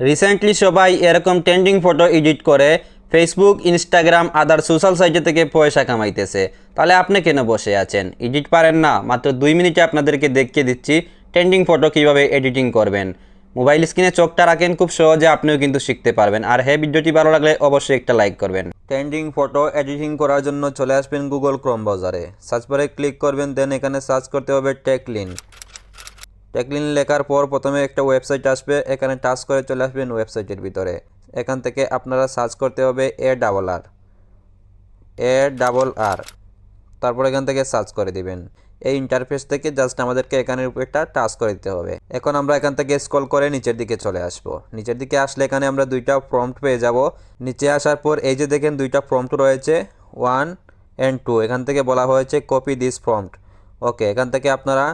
Recently সবাই এরকম trending photo edit করে ফেসবুক ইনস্টাগ্রাম আদার সোশ্যাল সাইটে থেকে পয়সা কামাইতেছে। তাহলে আপনি কেন বসে আছেন? এডিট পারেন না। মাত্র দুই মিনিটে আপনাদেরকে দেখিয়ে দিচ্ছি ট্রেন্ডিং ফটো কীভাবে এডিটিং করবেন। মোবাইল স্ক্রিনে চোখটা রাখেন, খুব সহজে আপনিও কিন্তু শিখতে পারবেন। আর হ্যাঁ ভিডিওটি ভালো লাগলে অবশ্যই একটা লাইক করবেন। ট্রেন্ডিং ফটো এডিটিং করার জন্য চলে আসবেন গুগল ক্রোম ব্রাউজারে সার্চ বারে ক্লিক করবেন দেন এখানে সার্চ করতে হবে টেকলিন টেকলিন লেখার পর প্রথমে একটা ওয়েবসাইট আসবে, এখানে টাচ করে চলে আসবেন ওয়েবসাইটের ভিতরে। এখান থেকে আপনারা সার্চ করতে হবে এ ডাবল আর এ ডাবল আর তারপর এখান থেকে সার্চ করে দিবেন। এই ইন্টারফেস থেকে জাস্ট আমাদেরকে এখানের একটা টাচ করে দিতে হবে। এখন আমরা এখান থেকে স্কল করে নিচের দিকে চলে আসব। নিচের দিকে আসলে এখানে আমরা দুইটা প্রম্পট পেয়ে যাব। নিচে আসার পর এই যে দেখেন দুইটা প্রম্পট রয়েছে ওয়ান অ্যান্ড টু এখান থেকে বলা হয়েছে কপি দিস প্রম্পট ওকে এখান থেকে আপনারা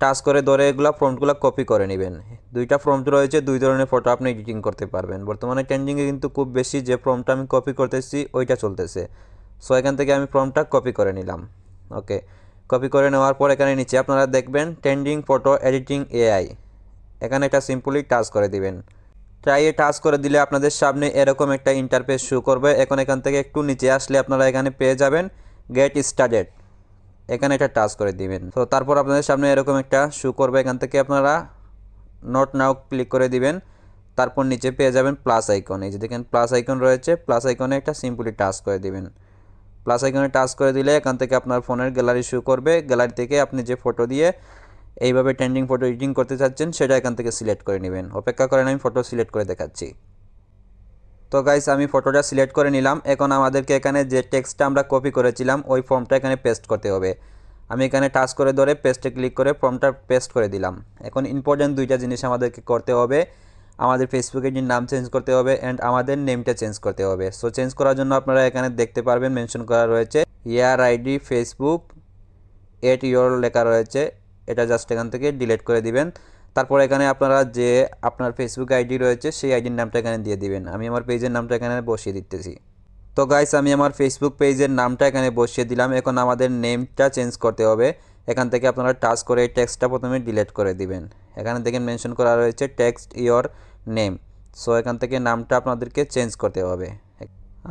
টাচ করে ধরে এগুলো ফ্রন্টগুলো কপি করে নেবেন। দুইটা ফ্রন্ট রয়েছে, দুই ধরনের ফটো আপনি এডিটিং করতে পারবেন। বর্তমানে ট্রেন্ডিংয়ে কিন্তু খুব বেশি যে ফর্মটা আমি কপি করতেছি, ওইটা চলতেছে। সো এখান থেকে আমি ফর্মটা কপি করে নিলাম। ওকে, কপি করে নেওয়ার পর এখানে নিচে আপনারা দেখবেন ট্রেন্ডিং ফটো এডিটিং এআই। এখানে এটা সিম্পলি টাচ করে দিবেন। ট্রাইয়ে টাচ করে দিলে আপনাদের সামনে এরকম একটা ইন্টারফেস শো করবে। এখন এখান থেকে একটু নিচে আসলে আপনারা এখানে পেয়ে যাবেন গেট স্টার্টেড এখানে এটা টাচ করে দিবেন। তো তারপর আপনাদের সামনে এরকম একটা শু করবে, এখান থেকে আপনারা নট নাও ক্লিক করে দিবেন। তারপর নিচে পেয়ে যাবেন প্লাস আইকন এই যে দেখেন প্লাস আইকন রয়েছে প্লাস আইকনে একটা সিম্পলি টাচ করে দিবেন। প্লাস আইকনে টাচ করে দিলে এখান থেকে আপনার ফোনের গ্যালারি শু করবে। গ্যালারি থেকে আপনি যে ফটো দিয়ে এইভাবে ট্রেন্ডিং ফটো এডিটিং করতে চাচ্ছেন, সেটা এখান থেকে সিলেক্ট করে নেবেন। অপেক্ষা করেন আমি ফটো সিলেক্ট করে দেখাচ্ছি। তো গাইস আমি ফটোটা সিলেক্ট করে নিলাম। এখন আমাদেরকে এখানে যে টেক্সটটা আমরা কপি করেছিলাম, ওই ফর্মটা এখানে পেস্ট করতে হবে। আমি এখানে টাচ করে ধরে পেস্টে ক্লিক করে ফর্মটা পেস্ট করে দিলাম। এখন ইম্পর্টেন্ট দুইটা জিনিস আমাদেরকে করতে হবে। আমাদের ফেসবুক আইডির নাম চেঞ্জ করতে হবে অ্যান্ড আমাদের নেমটা চেঞ্জ করতে হবে। সো চেঞ্জ করার জন্য আপনারা এখানে দেখতে পারবেন মেনশন করা রয়েছে your ID Facebook at your লেখা রয়েছে। এটা জাস্ট এখান থেকে ডিলিট করে দিবেন। তারপর এখানে আপনারা যে আপনার ফেসবুক আইডি রয়েছে, সেই আইডির নামটা এখানে দিয়ে দিবেন। আমি আমার পেজের নামটা এখানে বসিয়ে দিতেছি। তো গাইস আমি আমার ফেসবুক পেজের নামটা এখানে বসিয়ে দিলাম। এখন আমাদের নেমটা চেঞ্জ করতে হবে। এখান থেকে আপনারা টাচ করে এই টেক্সটটা প্রথমে ডিলিট করে দিবেন। এখানে দেখেন মেনশন করা রয়েছে টেক্সট ইয়োর নেম সো এখান থেকে নামটা আপনাদেরকে চেঞ্জ করতে হবে।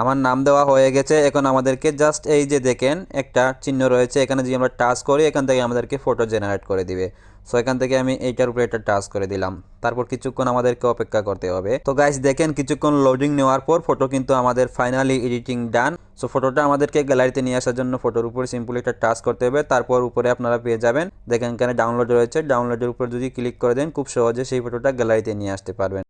আমার নাম দেওয়া হয়ে গেছে। এখন আমাদেরকে জাস্ট এই যে দেখেন, একটা চিহ্ন রয়েছে। এখানে যদি আমরা টাচ করি, এখান থেকে আমাদেরকে ফটো জেনারেট করে দিবে। সো এখান থেকে আমি এইটার উপরে একটা টাচ করে দিলাম। তারপর কিছুক্ষণ আমাদেরকে অপেক্ষা করতে হবে। তো গাইস দেখেন, কিছুক্ষণ লোডিং নেওয়ার পর ফটো কিন্তু আমাদের ফাইনালি এডিটিং ডান সো ফটোটা আমাদেরকে গ্যালারিতে নিয়ে আসার জন্য ফটোর উপরে সিম্পলি একটা টাচ করতে হবে। তারপর উপরে আপনারা পেয়ে যাবেন। দেখেন, এখানে ডাউনলোড রয়েছে। ডাউনলোডের উপর যদি ক্লিক করে দেন, খুব সহজে সেই ফটোটা গ্যালারিতে নিয়ে আসতে পারবেন।